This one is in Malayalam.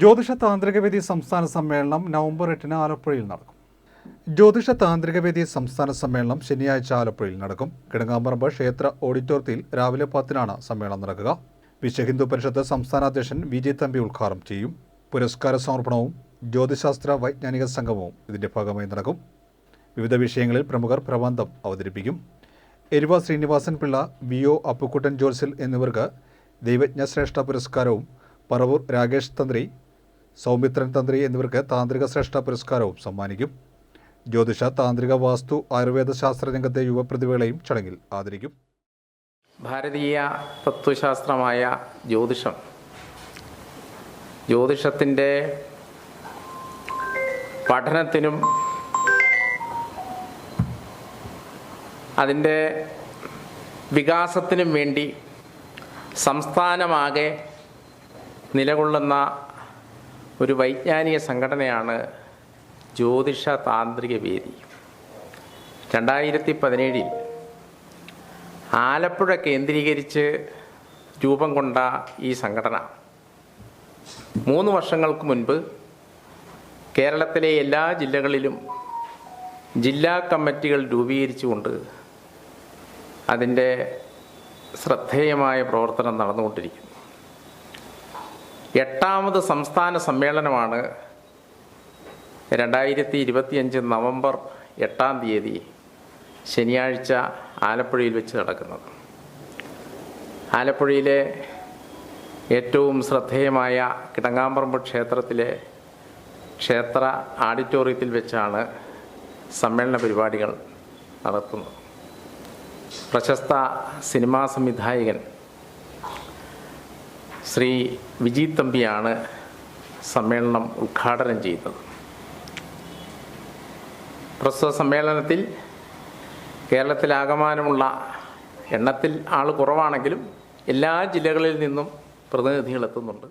ജ്യോതിഷ താന്ത്രികവേദി സംസ്ഥാന സമ്മേളനം നവംബർ എട്ടിന് ആലപ്പുഴയിൽ നടക്കും. ജ്യോതിഷ താന്ത്രികവേദി സംസ്ഥാന സമ്മേളനം ശനിയാഴ്ച ആലപ്പുഴയിൽ നടക്കും. കിടങ്ങാമ്പറമ്പ് ക്ഷേത്ര ഓഡിറ്റോറിയത്തിൽ രാവിലെ പത്തിനാണ് സമ്മേളനം നടക്കുക. വിശ്വഹിന്ദു പരിഷത്ത് സംസ്ഥാന അധ്യക്ഷൻ വി ജെ തമ്പി ഉദ്ഘാടനം ചെയ്യും. പുരസ്കാര സമർപ്പണവും ജ്യോതിശാസ്ത്ര വൈജ്ഞാനിക സംഗമവും ഇതിന്റെ ഭാഗമായി നടക്കും. വിവിധ വിഷയങ്ങളിൽ പ്രമുഖർ പ്രബന്ധം അവതരിപ്പിക്കും. എരുവ ശ്രീനിവാസൻ പിള്ള വി ഒ അപ്പുക്കുട്ടൻ ജോൽസിൽ എന്നിവർക്ക് ദൈവജ്ഞശ്രേഷ്ഠ പുരസ്കാരവും പറവൂർ രാകേഷ് തന്ത്രി സൗമിത്രൻ തന്ത്രി എന്നിവർക്ക് താന്ത്രിക ശ്രേഷ്ഠ പുരസ്കാരവും സമ്മാനിക്കും. ജ്യോതിഷ താന്ത്രിക വാസ്തു ആയുർവേദ ശാസ്ത്ര രംഗത്തെ യുവപ്രതിഭകളെയും ചടങ്ങിൽ ആദരിക്കും. ഭാരതീയ തത്വശാസ്ത്രമായ ജ്യോതിഷം. ജ്യോതിഷത്തിന്റെ പഠനത്തിനും അതിന്റെ വികാസത്തിനും വേണ്ടി സംസ്ഥാനമാകെ നിലകൊള്ളുന്ന ഒരു വൈജ്ഞാനിക സംഘടനയാണ് ജ്യോതിഷ താന്ത്രിക വേദി. രണ്ടായിരത്തി പതിനേഴിൽ ആലപ്പുഴ കേന്ദ്രീകരിച്ച് രൂപം കൊണ്ട ഈ സംഘടന. മൂന്ന് വർഷങ്ങൾക്ക് മുൻപ് കേരളത്തിലെ എല്ലാ ജില്ലകളിലും ജില്ലാ കമ്മിറ്റികൾ രൂപീകരിച്ചുകൊണ്ട് അതിന്റെ ശ്രദ്ധേയമായ പ്രവർത്തനം നടന്നുകൊണ്ടിരിക്കുന്നു. എട്ടാമത് സംസ്ഥാന സമ്മേളനമാണ് രണ്ടായിരത്തി ഇരുപത്തിയഞ്ച് നവംബർ എട്ടാം തീയതി ശനിയാഴ്ച ആലപ്പുഴയിൽ വെച്ച് നടക്കുന്നത്. ആലപ്പുഴയിലെ ഏറ്റവും ശ്രദ്ധേയമായ കിടങ്ങാമ്പറമ്പ് ക്ഷേത്രത്തിലെ ക്ഷേത്ര ആഡിറ്റോറിയത്തിൽ വെച്ചാണ് സമ്മേളന പരിപാടികൾ നടത്തുന്നത് പ്രശസ്ത സിനിമാ സംവിധായകൻ ശ്രീ വിജി തമ്പിയാണ് സമ്മേളനം ഉദ്ഘാടനം ചെയ്യുന്നത് പ്രസ്തുത സമ്മേളനത്തിൽ കേരളത്തിലാകമാനമുള്ള എണ്ണത്തിൽ ആൾ കുറവാണെങ്കിലും എല്ലാ ജില്ലകളിൽ നിന്നും പ്രതിനിധികൾ എത്തുന്നുണ്ട്.